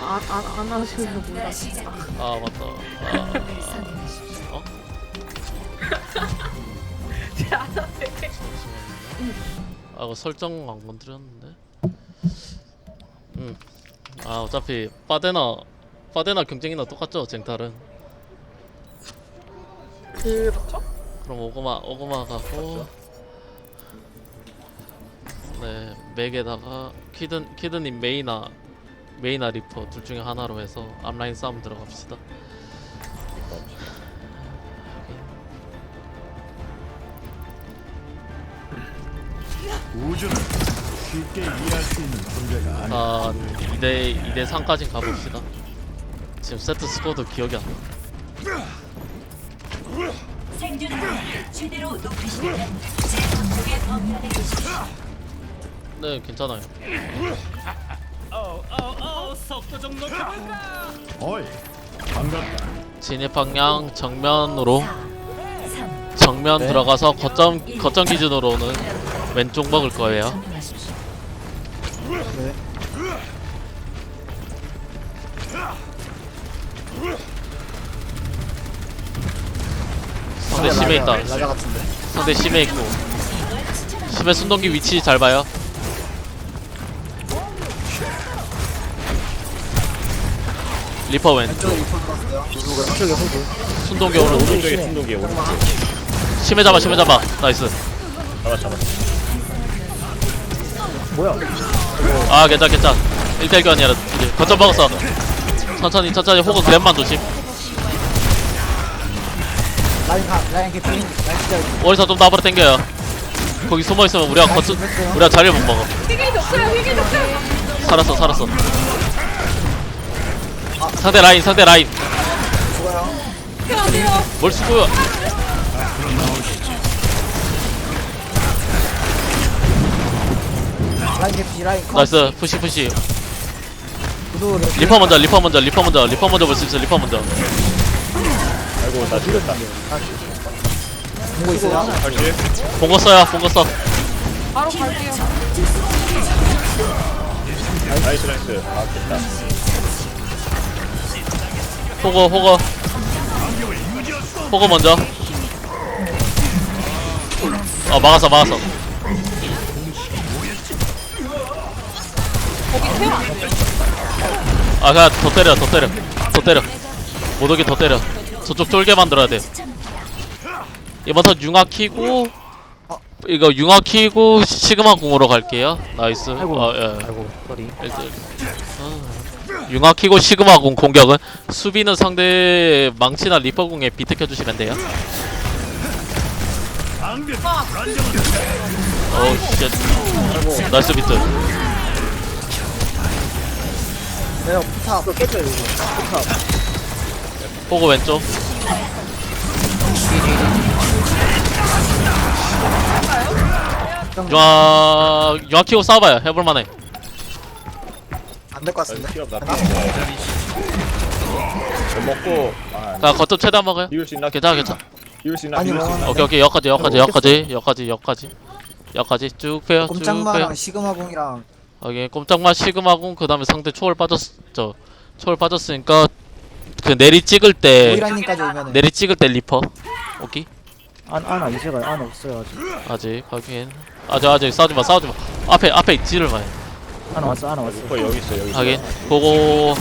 안, 안, 안 하시는 거 몰라. 진짜 아 맞다. 아, 어? 아 이거 설정 안 건드렸는데? 음 아 어차피 빠데나 빠데나 경쟁이나 똑같죠 쟁탈은? 그렇죠? 그럼 오고마 오고마 가고. 네 맥에다가 키든 키드님 메이나 메이나 리퍼 둘 중에 하나로 해서 앞라인 싸움 들어갑시다. 우주는 쉽게 이해할 수 있는 존재가 아니 아 2대 2대 3까지 가봅시다. 지금 세트 스코어도 기억이 안 나. 생존율을 최대로 높이시려면 제 감독의 범위 안에 두십시오. 네 괜찮아요. 어이 반갑다 진입 방향 정면으로 3. 정면 들어가서 거점 거점 기준으로는 왼쪽 먹을 거예요. 점령하십시오. 상대 심해 있다. 라자 같은데. 상대 심해 있고 심해 순동기 위치 잘 봐요. 리퍼 왼. 왼쪽에 리폴 들어왔어요. 왼쪽에 호구. 순동기 오른쪽. 오른쪽에 순독이 오른쪽. 심해 잡아 심해 잡아. 나이스. 잡아 잡아. 뭐야? 아 괜찮 괜찮 1대1이 아니라 이제. 거점 먹었어. 천천히 천천히 호그 그랩만 조심. 라인 가, 라인 개피. 라인 진짜 어디서 좀 나버려 당겨요. 거기 숨어있으면 우리가 거점 우리가 자리를 못 먹어. 휘길 휘길 살았어 살았어 상대 라인 상대 라인. 뭘 쓰고요? 라인 개피, 라인 컷. 나이스 푸시 푸시. 리퍼 먼저 리퍼 먼저 리퍼 먼저 리퍼 먼저 볼 수 있어 리퍼 먼저. 아이고 나 죽였다. 보고 있어요. 다시 본거 써요 본거 써. 바로 갈게요. 나이스 나이스. 아 됐다 호그 호그 호그 먼저. 어 막았어 막았어. 아 그냥 더 때려 더 때려. 더 때려. 못 오게 더 때려. 저쪽 쫄게 만들어야 돼. 이번 턴 융화 키고 이거 융화 키고 시그마 궁으로 갈게요. 나이스. 아이고. 아, 예. 아이고, 쏘리. 일단. 아, 융화 키고 시그마 궁 공격은 수비는 상대 망치나 리퍼 궁에 비트 켜 주시면 돼요 어우 쉣 나이스 비트 내가 포탑. 깨져요, 이거. 포탑. 호구 왼쪽 융화 융화 키고 싸워봐요 해볼만해 안 될것 나이스 같은데. 피업 나? 피업 저 먹고 아 자 거점 최대 한 먹어요. 비울 수 있나? 괜찮아 괜찮아. 비울 수 있나? 아니, 비울 수 뭐, 있나? 오케이 오케이 여기까지 여기까지 여기까지 여기까지 여기까지. 여기까지 쭉 빼요 쭉 빼요 꼼짝마랑 시그마공이랑. 여기 꼼짝마 시그마군 그 다음에 상대 초월 빠졌죠 초월 빠졌으니까 그 내리 찍을 때 오이라님까지 오면은. 내리 찍을 때 리퍼? 오케이 안, 안, 안, 이제가 안 없어요, 아직. 아직 확인. 아직 아직 싸우지마 싸우지마. 앞에 앞에 있지를 마 요안 왔어, 안 왔어. 리퍼 여기 있어 여기 있어 확인 보고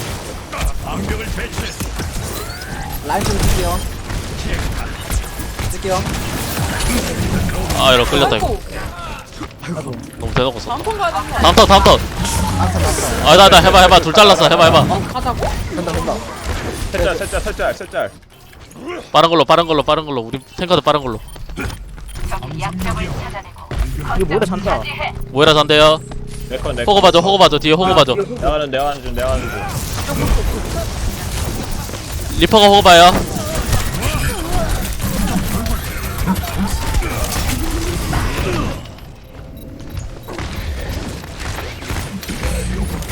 라인 좀 쓸게요. 쓸게요. 아 이러 끌렸다 이거 아이고 너무 대놓고 썼다 다음 턴 가야 되는 거 다음 턴 다음 턴 안타, 안타. 아나 나 해봐 해봐 둘 잘랐어 해봐 해봐 아니야? 가자고? 된다, 된다. 살짝 살짝 살짝 살짝 빠른 걸로 빠른 걸로 빠른 걸로 우리 탱커도 빠른 걸로 이거 뭐다 잔다. 모이라 잔대요 내컷 내컷 호구 봐줘 호구 봐줘 뒤에 호구 봐줘. 내가 하는 내가 하는 중 내가 하는 중 리퍼가 호구 봐요.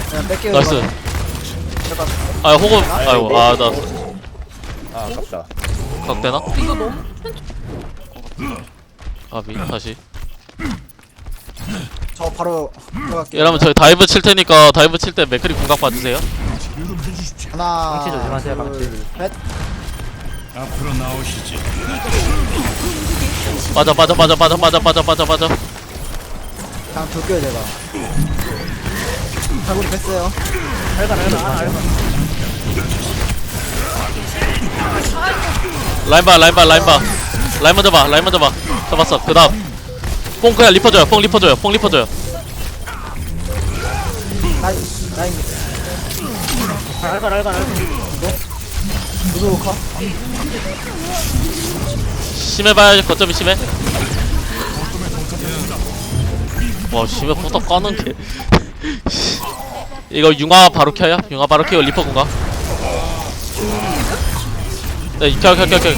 그냥 뺄게요. 나이스. 아. 호구 아이고 아 나. 아 아깝다. 각되나? 이거 너무 아 미 다시 저 바로 들어갈게요. 여러분 저희 다이브 칠 테니까 다이브 칠 때 맥크리 공각 봐주세요. 하나 조심하세요, 앞으로 나오시지. 빠져 빠져 빠져 빠져 빠져 빠져 빠져 빠져. 그냥 줄게요 제가. 발골이 뺐어요. 아 라인 봐 라인 봐 라인 봐. 라인 먼저 봐 라인 먼저 봐. 잡았어 그 다음 뽕 그냥 리퍼 줘요. 뽕 리퍼 줘요. 뽕 리퍼 줘요. 라인 라인 알간 알간 알간 누구 커? 심해봐야지 거점이 심해. 와 심해 포탑 까는 게 이거 융화 바로 켜요? 융화 바로 켜요 리퍼 공가 네 켜 켜 켜켜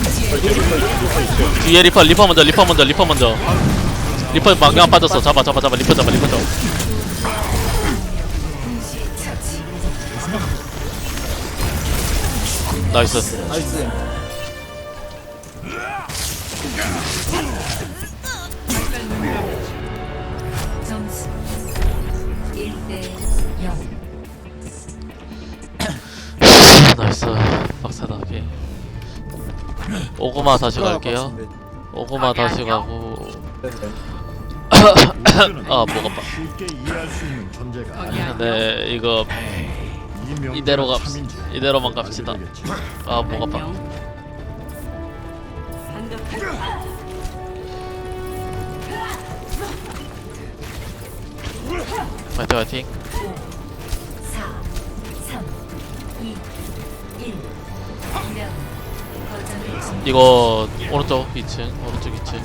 뒤에 리퍼 리퍼 먼저 리퍼 먼저 리퍼 먼저 리퍼 망령 빠졌어. 잡아 잡아 잡아. 리퍼 잡아 리퍼 잡아. 나이스. 나이스. 점수 1대 0 나이스 빡세다 게. 오고마 다시 갈게요. 오고마 다시 가고 아 뭐가 빠 쉽게 이해할 수 있는 존재가 아니야. 네 이거 이 이대로 갑 참인지 이대로만 갑시다. 아 뭐가 빠 화이팅 화이팅 4 3 2 1 2명 거점을 점 이거 오른쪽 2층 오른쪽 2층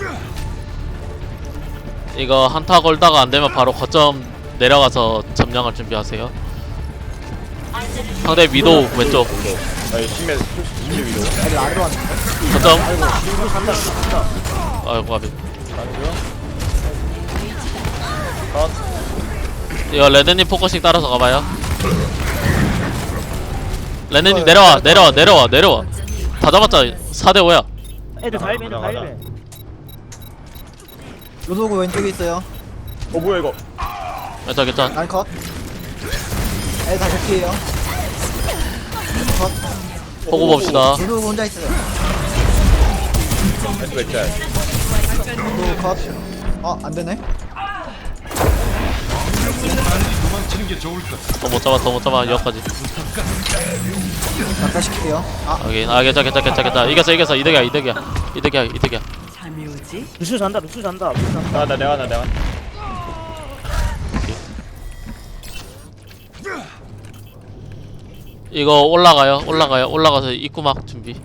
이거 한타 걸다가 안되면 바로 거점 내려가서 점령할 준비하세요. 상대 위도우 왼쪽. 아니 심해 심해 위로 애들 아래로 왔는데? 거점? 아이고 아비. 이거 레드님 포커싱 따라서 가봐요. 레드님 내려와 내려와 내려와 내려와. 다 잡았자 4대5야. 애들 다 일배 애들 다 일배 로도구 왼쪽에 있어요. 어 뭐야 이거? 괜찮 괜찮 라인 컷. 애들 다 개피에요. 컷. 보고 봅시다. 로도구 혼자 있어요. 왼쪽 있자 로도구 컷 어 안 되네. 더 못 잡아 더 못 잡아 여기까지. 잠깐 시킬게요. 아. 여기 아 괜찮 괜찮 괜찮 괜찮 이겼어 이겼어. 이득이야 이득이야. 이득이야 이득이야 루슈 잔다 루슈 잔다 루슈 잔다. 나 나 내가 나 내가 이거 올라가요 올라가요. 올라가서 입구막 준비.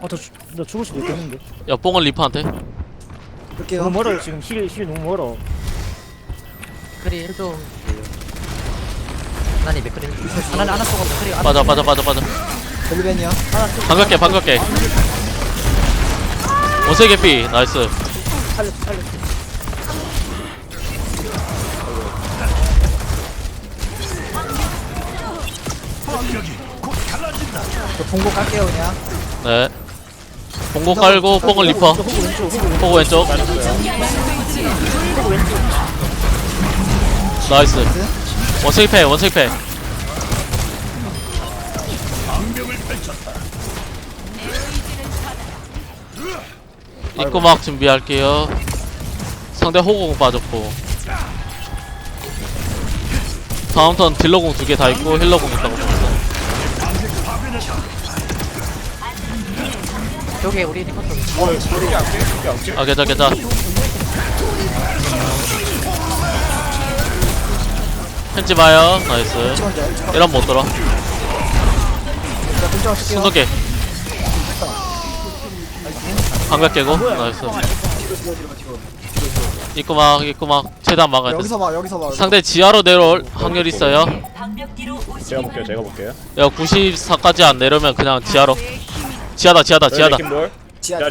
어저 나 죽을 수도 있겠는데. 야 뽕은 리퍼한테. 너무 멀어요 지금. 힐, 힐 너무 멀어. 크리 좀 하나님 맥크리 하나님 하나 쏘고 하나 빠져 빠져 빠져 빠져 벨리벤이요? 반갑게 반갑게 원세 개피. 나이스. 살렸어 살렸어 저 봉고 깔게요 그냥. 네. 공고 깔고 뽕은 리퍼. 호구 왼쪽 호구 왼쪽 포고 왼쪽. 호구 왼쪽. 나이스. 원색패 원색패 입구막 준비할게요. 상대 호공 빠졌고. 다음 턴 딜러공 두 개 다 있고 힐러공 있다고 보면서 저기 우리 쪽아 괜찮 괜찮 펜치 봐요. 나이스. 이런 못 들어. 순덕게 방벽 깨고? 나이스. 입구 막 입구막. 최대한 막아야 돼. 여기서 봐 여기서 봐. 상대 지하로 내려올 확률 있어요. 방벽 뒤로 제가 50m 볼게요 제가 볼게요. 야 94까지 안 내려면 그냥 지하로. 지하다 지하다 지하다. 지하 다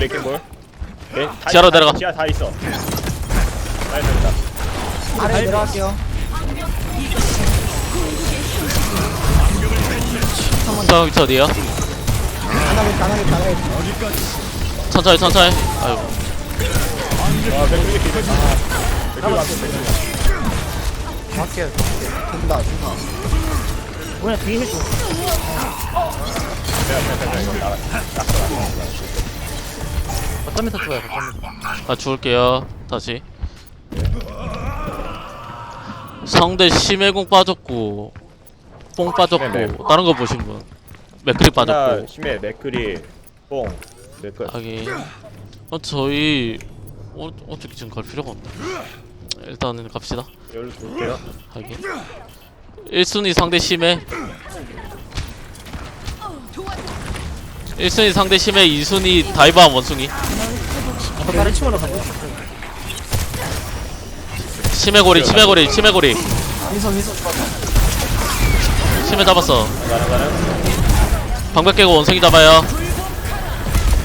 지하로 있어, 다. 내려가. 있어, 지하 다 있어. 나이스 됐다 아래 내려갈게요. 위치 어디에요? 하나게 하나게 하나게 천천히 천천히. 아이고. 와 맥클리 키 맥클리 앞에 맥클리 된다 뭐야 뒤에 해줘 거점에 서 죽어요 거점에서 아 죽을게요. 다시. 상대 심해공 빠졌고 뽕 빠졌고. 다른 거 보신 분? 맥크리 빠졌고. 심해 맥크리 뽕 맥크 하긴. 어 저희 어, 어떻게 지금 갈 필요가 없네 일단은 갑시다. 여기로 줄게요. 하긴. 1순위 상대 심해. 1순위 상대 심해 2순위 다이브한 원숭이. 아까 다른 친구랑 가고 심해고리 심해고리 심해고리. 민선 민선 좋았다 심해 잡았어. 방벽 깨고 원숭이 잡아요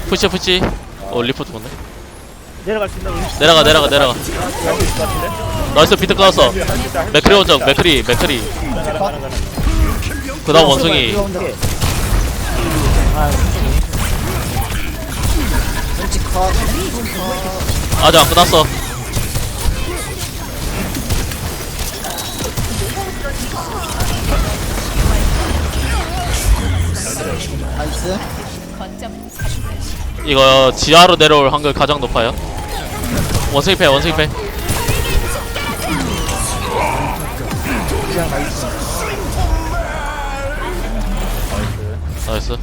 푸시 푸시. 어 리포 죽었네. 내려갈 수 있나 우리? 내려가 내려가 내려가. 여기 있을 것 같은데? 나이스 비트 끊었어 맥크리 원정 맥크리 맥크리. 그 다음 원숭이. 컷 아직 안 끝났어. 나이스 이거 지하로 내려올 확률 가장 높아요. 원숭이 패 원숭이 패. 그냥 나이스 나이스